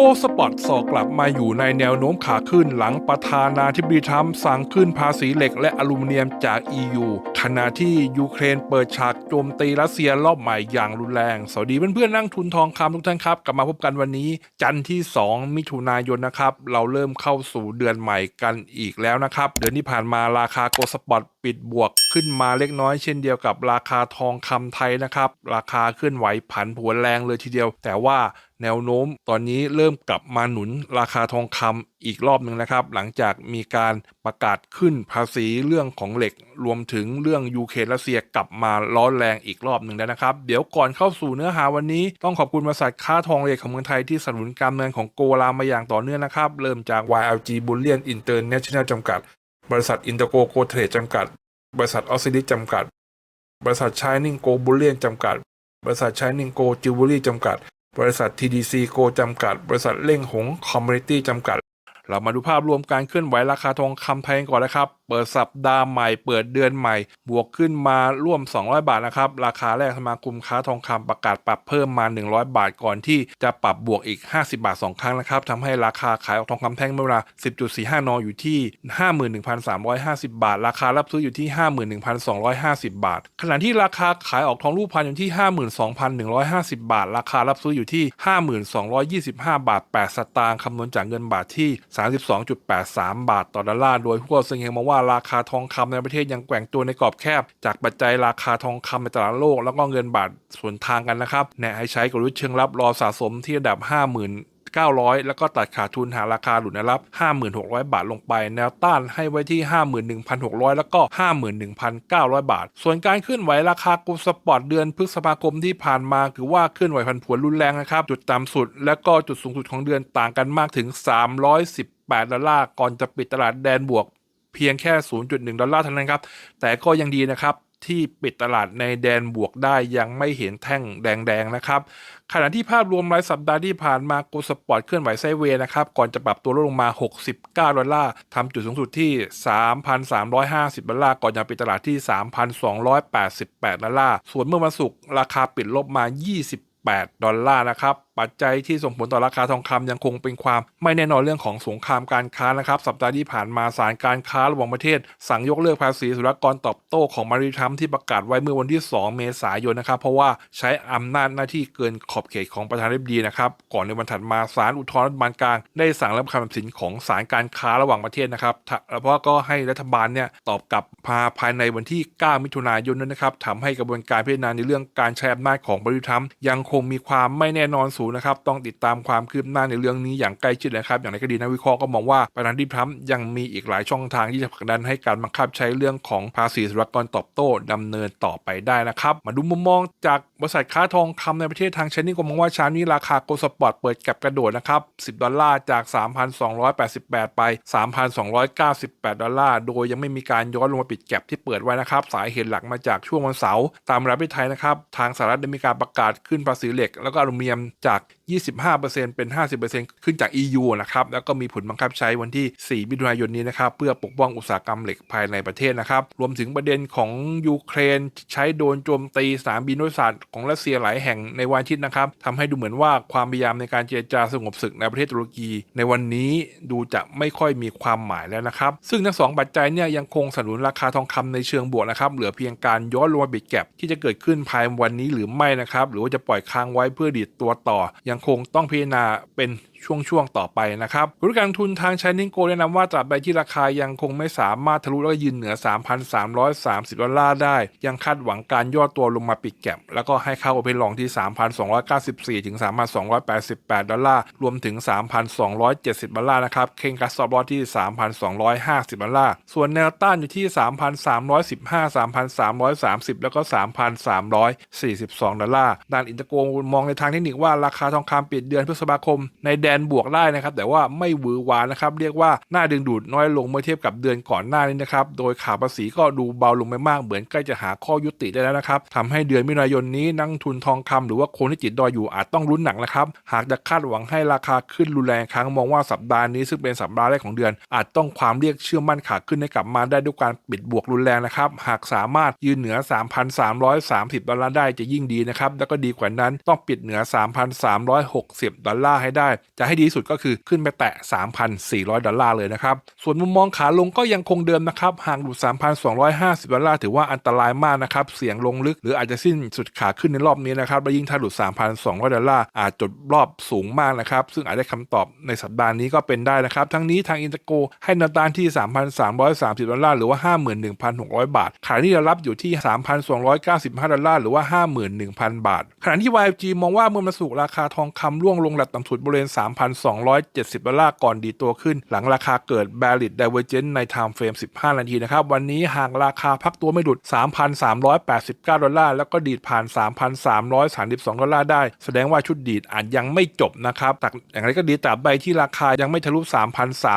โกสปอร์ตสอกกลับมาอยู่ในแนวโน้มขาขึ้นหลังประธานาธิบดีทรัมป์สั่งขึ้นภาษีเหล็กและอลูมิเนียมจาก EU ขณะที่ยูเครนเปิดฉากโจมตีรัสเซียรอบใหม่อย่างรุนแรง สวัสดีเพื่อนๆนั่งทุนทองคำทุกท่านครับ กลับมาพบกันวันนี้ จันทร์ที่ 2 มิถุนายนนะครับ เราเริ่มเข้าสู่เดือนใหม่กันอีกแล้วนะครับ เดือนที่ผ่านมาราคาโกสปอร์ตปิดบวกขึ้นมาเล็กน้อยเช่นเดียวกับราคาทองคำไทยนะครับราคาเคลื่อนไหวผันผวนแรงเลยทีเดียว แต่ว่า แนวโน้มตอนนี้เริ่มกลับมาหนุนราคาทองคำอีกรอบหนึ่งนะครับ หลังจากมีการประกาศขึ้นภาษีเรื่องของเหล็ก รวมถึงเรื่องยูเครนรัสเซียกลับมาร้อนแรงอีกรอบหนึ่งแล้วนะครับ เดี๋ยวก่อนเข้าสู่เนื้อหาวันนี้ ต้องขอบคุณบริษัทค้าทองเหล็กของเมืองไทยที่สนับสนุนการเงินของโกลามาอย่างต่อเนื่องนะครับ เริ่มจาก YLG Bullion International จำกัด บริษัทอินเตอร์โกโกเทรดจำกัด บริษัทออสซิลิจำกัด บริษัทชายนิงโกบุลเลียนจำกัด บริษัทชายนิงโกจิวเวลรี่จำกัด บริษัท TDC โกจำกัด บริษัทเล่งหงคอมมูนิตี้จำกัด เรามาดูภาพรวมการเคลื่อนไหวราคาทองคำไทยก่อนนะครับ เปิดสัปดาห์ใหม่ เปิดเดือนใหม่ บวกขึ้นมาร่วม 200 บาทนะครับ ราคาแรกสมาคมค้าทองคำประกาศปรับเพิ่มมา 100 บาทก่อนที่จะปรับบวกอีก 50 บาท 2 ครั้งนะครับทำให้ราคาขายออกทองคำแท่งเมื่อเวลา 10.45 น อยู่ที่ 51,350 บาท ราคารับซื้ออยู่ที่ 51,250 บาท ขณะที่ราคาขายออกทองรูปพรรณอยู่ที่ 52,150 บาท ราคารับซื้ออยู่ที่ 5225 บาท 8 สตางค์คำนวณจากเงินบาทที่ 32.83 บาทต่อดอลลาร์โดยผู้เสงเฮงมองว่าราคาทองคำในประเทศยังแกว่งตัวในกรอบแคบ จากปัจจัยราคาทองคำในตลาดโลก แล้วก็เงินบาทส่วนทางกันนะครับแนะให้ใช้กลยุทธ์เชิงรับรอสะสมที่ระดับ 50,000 900 แล้วก็ตัดขาดทุนหาราคาหลุดแนวรับ 5600 บาทลงไป แนวต้านให้ไว้ที่ 51,600 แล้วก็ 51,900 บาท ส่วนการเคลื่อนไหวราคากูสปอร์ตเดือนพฤษภาคมที่ผ่านมาคือว่าเคลื่อนไหวผันผวนรุนแรงนะครับ จุดต่ำสุด และก็จุดสูงสุดของเดือนต่างกันมากถึง 318ดอลลาร์ก่อนจะปิดตลาดแดนบวก เพียงแค่ 0.1 ดอลลาร์เท่านั้นครับ แต่ก็ยังดีนะครับที่ปิดตลาดในแดนบวกได้ยังไม่เห็นแท่งแดง ๆ นะครับ ขณะที่ภาพรวมรายสัปดาห์ที่ผ่านมาโกลสปอร์ตเคลื่อนไหวไซเวย์นะครับ ก่อนจะปรับตัวลดลงมา 69 ดอลลาร์ทำจุดสูงสุดที่ 3,350 ดอลลาร์ ก่อนจะปิดตลาดที่ 3,288 ดอลลาร์ ส่วนเมื่อวันศุกร์ราคาปิดลบมา 28 ดอลลาร์นะครับ ปัจจัยที่ส่งผลต่อราคาทองคำยังคงเป็นความ ไม่แน่นอนเรื่องของสงครามการค้านะครับสัปดาห์ที่ผ่านมาศาลการค้าระหว่างประเทศ สั่งยกเลิกภาษีศุลกากรตอบโต้ของมาริทัมที่ประกาศไว้เมื่อวันที่ 2 เมษายนนะครับเพราะว่าใช้อำนาจหน้าที่เกินขอบเขตของประธานาธิบดีนะครับก่อนในวันถัดมาศาลอุทธรณ์รัฐบาลกลาง ได้สั่งรับคำตัดสินของศาลการค้าระหว่างประเทศนะครับแล้วก็ให้รัฐบาลเนี่ยตอบกลับภาภายในวันที่ 9 มิถุนายนนั้นนะครับทำให้กระบวนการพิจารณาในเรื่องการใช้อำนาจของมาริทัมยังคงมีความไม่แน่นอนสูงนะครับต้องติดตามความคืบหน้าในเรื่องนี้อย่างใกล้ชิดนะครับ อย่างไรก็ดีนักวิเคราะห์ก็มองว่าประธานาธิบดีทรัมป์ยังมีอีกหลายช่องทางที่จะผลักดันให้การบังคับใช้เรื่องของภาษีศุลกากรตอบโต้ดำเนินต่อไปได้นะครับ มาดูมุมมองจากบริษัทค้าทองคำในประเทศทางเชนนี่ก็มองว่าเช้านี้ราคาโกลสปอร์ตเปิดแก็บกระโดดนะครับ 10 ดอลลาร์จาก 3,288 ไป 3,298 ดอลลาร์ โดยยังไม่มีการย้อนลงมาปิดแก็บที่เปิดไว้นะครับ สาเหตุหลักมาจากช่วงวันเสาร์ตามรับที่ไทยนะครับ ทางสหรัฐได้มีการประกาศขึ้นภาษีเหล็ก แล้วก็อลูมิเนียมจาก Tag. 25%เป็น 50%ขึ้นจาก EU นะครับ แล้วก็มีผลบังคับใช้วันที่ 4 มิถุนายนนี้นะครับ เพื่อปกป้องอุตสาหกรรมเหล็กภายในประเทศนะครับ รวมถึงประเด็นของยูเครนใช้โดนโจมตีสนามบินโดยสารของรัสเซียหลายแห่งในวันอาทิตย์นะครับทำให้ดูเหมือนว่าความพยายามในการเจรจาสงบศึกในประเทศตุรกี ในวันนี้ดูจะไม่ค่อยมีความหมายแล้วนะครับ ซึ่งทั้งสองปัจจัยเนี่ยยังคงสนับสนุนราคาทองคำในเชิงบวกนะครับ เหลือเพียงการย้อนลงมาบิดแก็บที่จะเกิดขึ้นภายในวันนี้หรือไม่นะครับ หรือว่าจะปล่อยค้างไว้เพื่อดีดตัวต่อยังคงต้องพิจารณาเป็น ช่วงๆต่อไปนะครับบริการทุนทางชานิงโกแนะนำว่าตราบใดที่ราคายังคงไม่สามารถทะลุแล้วก็ยืนเหนือ 3,330 ดอลลาร์ได้ ยังคาดหวังการย่อตัวลงมาปิดแก็บแล้วก็ให้เข้าโอเพนลองที่ 3,294 ถึง 3,288 ดอลลาร์ รวมถึง 3,270 ดอลลาร์นะครับเข่งกัสซอบลอที่ 3,250 ดอลลาร์ ส่วนแนวต้านอยู่ที่ 3,315 3,330 แล้วก็ 3,342 ดอลลาร์ ด้านอินเตอร์โกมองในทางเทคนิคว่าราคาทองคำปิดเดือนพฤษภาคมในแดนบวกได้นะครับ แต่ว่าไม่หวือหวานะครับ เรียกว่าน่าดึงดูดน้อยลงเมื่อเทียบกับเดือนก่อนหน้านี้นะครับ โดยข่าวภาษีก็ดูเบาลงไปมาก เหมือนใกล้จะหาข้อยุติได้แล้วนะครับทำให้เดือนมิถุนายนนี้นักทุนทองคำหรือว่าคนที่จิตดอยอยู่อาจต้องลุ้นหนักนะครับ หากจะคาดหวังให้ราคาขึ้นรุนแรงครั้งมองว่าสัปดาห์นี้ซึ่งเป็นสัปดาห์แรกของเดือน อาจต้องความเรียกเชื่อมั่นขาขึ้นให้กลับมาได้ด้วยการปิดบวกรุนแรงนะครับ หากสามารถยืนเหนือ 3,330 ดอลลาร์ได้จะยิ่งดีนะครับ แล้วก็ดีกว่านั้นต้องปิดเหนือ 3,360 ดอลลาร์ให้ได้จะให้ดีที่สุดก็คือขึ้นไปแตะ 3,400 ดอลลาร์เลยนะครับ ส่วนมุมมองขาลงก็ยังคงเดิมนะครับ ห่างหลุด 3,250 ดอลลาร์ถือว่าอันตรายมากนะครับ เสี่ยงลงลึกหรืออาจจะสิ้นสุดขาขึ้นในรอบนี้นะครับ และยิ่งถ้าหลุด 3,200 ดอลลาร์อาจจบรอบสูงมากนะครับ ซึ่งอาจได้คำตอบในสัปดาห์นี้ก็เป็นได้นะครับ ทั้งนี้ทางอินเตอร์โกให้นวต้านที่ 3,330 ดอลลาร์หรือว่า 51,600 บาทขณะที่เรารับอยู่ที่ 3,295 ดอลลาร์หรือว่า 51,000 บาท ขณะที่ YFG มองว่าเมื่อมาสู่ราคาทองคำร่วงลงระดับต่ำสุดบริเวณ3,270 ดอลลาร์ก่อนดีตัวขึ้น หลังราคาเกิด Bearish Divergence ใน Time Frame 15 นาทีนะครับ วันนี้หากราคาพักตัวไม่หลุด 3,389 ดอลลาร์ แล้วก็ดีดผ่าน 3,332 ดอลลาร์ได้ แสดงว่าชุดดีดอาจยังไม่จบนะครับแต่อย่างไรก็ดีตราบใดที่ราคายังไม่ทะลุ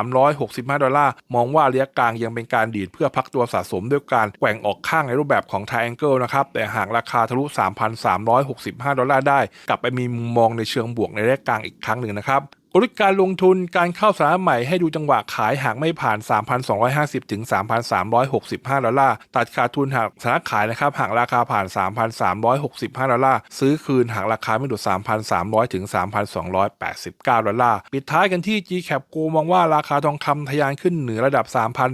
3,365 ดอลลาร์ มองว่าระยะกลางยังเป็นการดีดเพื่อพักตัวสะสมด้วยการแกว่งออกข้างในรูปแบบของ Triangle นะครับ แต่หากราคาทะลุ 3,365 ดอลลาร์ได้ กลับไปมีมุมมองในเชิงบวกในระยะกลางอีกครั้งหนึ่งนะครับ กลยุทธ์การลงทุนการเข้าสาระใหม่ให้ดูจังหวะขายหากไม่ผ่าน 3,250 ถึง 3,365 ดอลลาร์ ตัดขาดทุนหากสาระขายนะครับหากราคาผ่าน 3,365 ดอลลาร์ ซื้อคืนหากราคาไม่หลุด 3,300 ถึง 3,289 ดอลลาร์ ปิดท้ายกันที่ GCAP Go มองว่าราคาทองคำทะยานขึ้นเหนือระดับ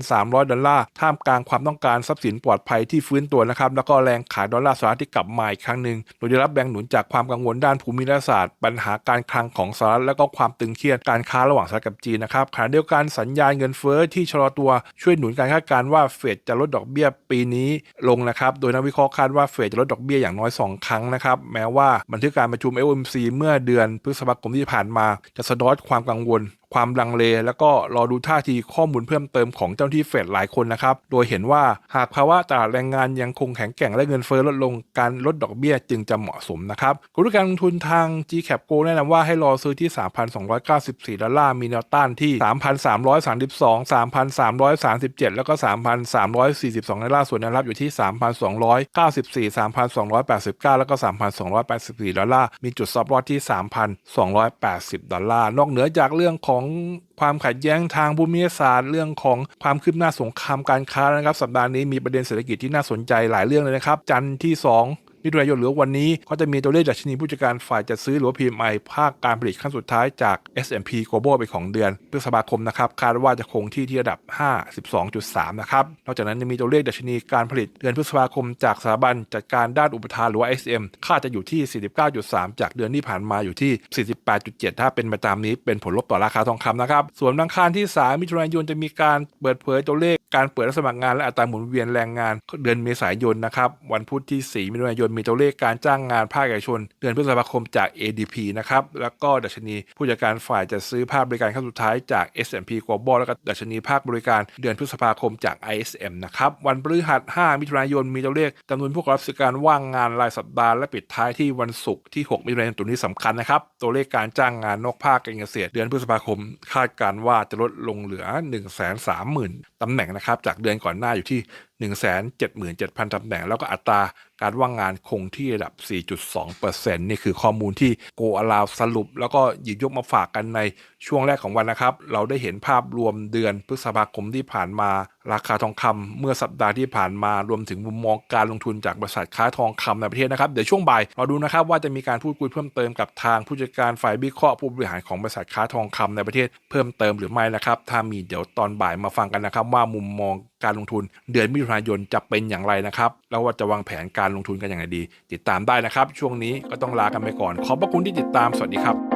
3,300 ดอลลาร์ ท่ามกลางความต้องการทรัพย์สินปลอดภัยที่ฟื้นตัวนะครับ แล้วก็แรงขายดอลลาร์สหรัฐที่กลับมาอีกครั้งหนึ่งโดยได้รับแรงหนุนจากความกังวลด้านภูมิรัฐศาสตร์ ปัญหาการคลังของสหรัฐแล้วก็ความตึงเครียดการค้าระหว่างสหรัฐกับจีนนะครับขณะเดียวกันสัญญาณเงินเฟ้อที่ชะลอตัวช่วยหนุนการคาดการณ์ว่าเฟดจะลดดอกเบี้ยปีนี้ลงนะครับโดยนักวิเคราะห์คาดว่าเฟดจะลดดอกเบี้ยอย่างน้อย 2 ครั้งนะครับแม้ว่าบันทึกการประชุม FOMC เมื่อเดือนพฤษภาคมที่ผ่านมาจะสะท้อนความกังวลความลังเล แล้วก็รอดูท่าทีข้อมูลเพิ่มเติมของเจ้าหน้าที่เฟดหลายคนนะครับ โดยเห็นว่าหากภาวะตลาดแรงงานยังคงแข็งแกร่งและเงินเฟ้อลดลงการลดดอกเบี้ยจึงจะเหมาะสมนะครับกลยุทธ์การลงทุนทาง GCAP Go แนะนำว่าให้รอซื้อที่ 3,294 ดอลลาร์ มีแนวต้านที่ 3,332 3,337 แล้วก็ 3,342 ดอลลาร์ ส่วนแนวรับอยู่ที่ 3,294 3,289 แล้วก็ 3,284 ดอลลาร์ มีจุดซับลอตที่ 3,280 ดอลลาร์ นอกเหนือจากเรื่องของความขัดแย้งทางภูมิศาสตร์ เรื่องของความคืบหน้าสงครามการค้านะครับ สัปดาห์นี้มีประเด็นเศรษฐกิจที่น่าสนใจหลายเรื่องเลยนะครับ จันทร์ที่ 2 มิถุนายนหรือวันนี้ก็จะมีตัวเลขดัชนีผู้จัดการฝ่ายจัดซื้อหรือว่า PMI ภาคการผลิตขั้นสุดท้ายจาก S&P Global เป็นของเดือนพฤษภาคมนะครับคาดว่าจะคงที่ที่ระดับ 52.3 นะครับนอกจากนั้นยังมีตัวเลขดัชนีการผลิตเดือนพฤษภาคมจากสถาบันจัดการด้านอุปทานหรือว่า SM คาดจะอยู่ที่ 49.3 จากเดือนที่ผ่านมาอยู่ที่ 48.7 ถ้าเป็นไปตามนี้เป็นผลลบต่อราคาทองคำนะครับ ส่วนวันอังคารที่ 3 มิถุนายนจะมีการเปิดเผยตัวเลขการเปิดรับสมัครงานและอัตราหมุนเวียนแรงงานเดือนเมษายนนะครับ วันพุธที่ 4 มิถุนายนมีตัวเลขการจ้างงานภาคเอกชน เดือนพฤษภาคมจาก ADP นะครับ แล้วก็ดัชนีผู้จัดการฝ่ายจัดซื้อภาคบริการขั้นสุดท้ายจาก S&P Global แล้วก็ดัชนีภาคบริการเดือนพฤษภาคมจาก ISM นะครับ วันพฤหัส 5 มิถุนายนมีตัวเลขจำนวนผู้รับราชการว่างงานรายสัปดาห์และปิดท้ายที่วันศุกร์ที่ 6 มิถุนายนตัวนี้สำคัญนะครับ ตัวเลขการจ้างงานนอกภาคการเกษตร เดือนพฤษภาคม คาดการว่าจะลดลงเหลือ 130,000ตำแหน่งนะครับจากเดือนก่อนหน้าอยู่ที่ 177,000 ตำแหน่ง แล้วก็อัตราการว่างงานคงที่ระดับ 4.2%นี่คือข้อมูลที่โกอลาวสรุป แล้วก็หยิบยกมาฝากกันในช่วงแรกของวันนะครับ เราได้เห็นภาพรวมเดือนพฤษภาคมที่ผ่านมา ราคาทองคำเมื่อสัปดาห์ที่ผ่านมารวมถึงมุมมองการลงทุนจากบริษัทค้าทองคำในประเทศนะครับ เดี๋ยวช่วงบ่ายเราดูนะครับว่าจะมีการพูดคุยเพิ่มเติมกับทางผู้จัดการฝ่ายวิเคราะห์ผู้บริหารของบริษัทค้าทองคำในประเทศเพิ่มเติมหรือไม่นะครับ ถ้ามีเดี๋ยวตอนบ่ายมาฟังกันนะครับ ว่ามุมมองการลงทุนเดือนมิถุนายนจะเป็นอย่างไรนะครับแล้วว่าจะวางแผนการลงทุนกันอย่างไรดี ติดตามได้นะครับ ช่วงนี้ก็ต้องลากันไปก่อน ขอบพระคุณที่ติดตามสวัสดีครับ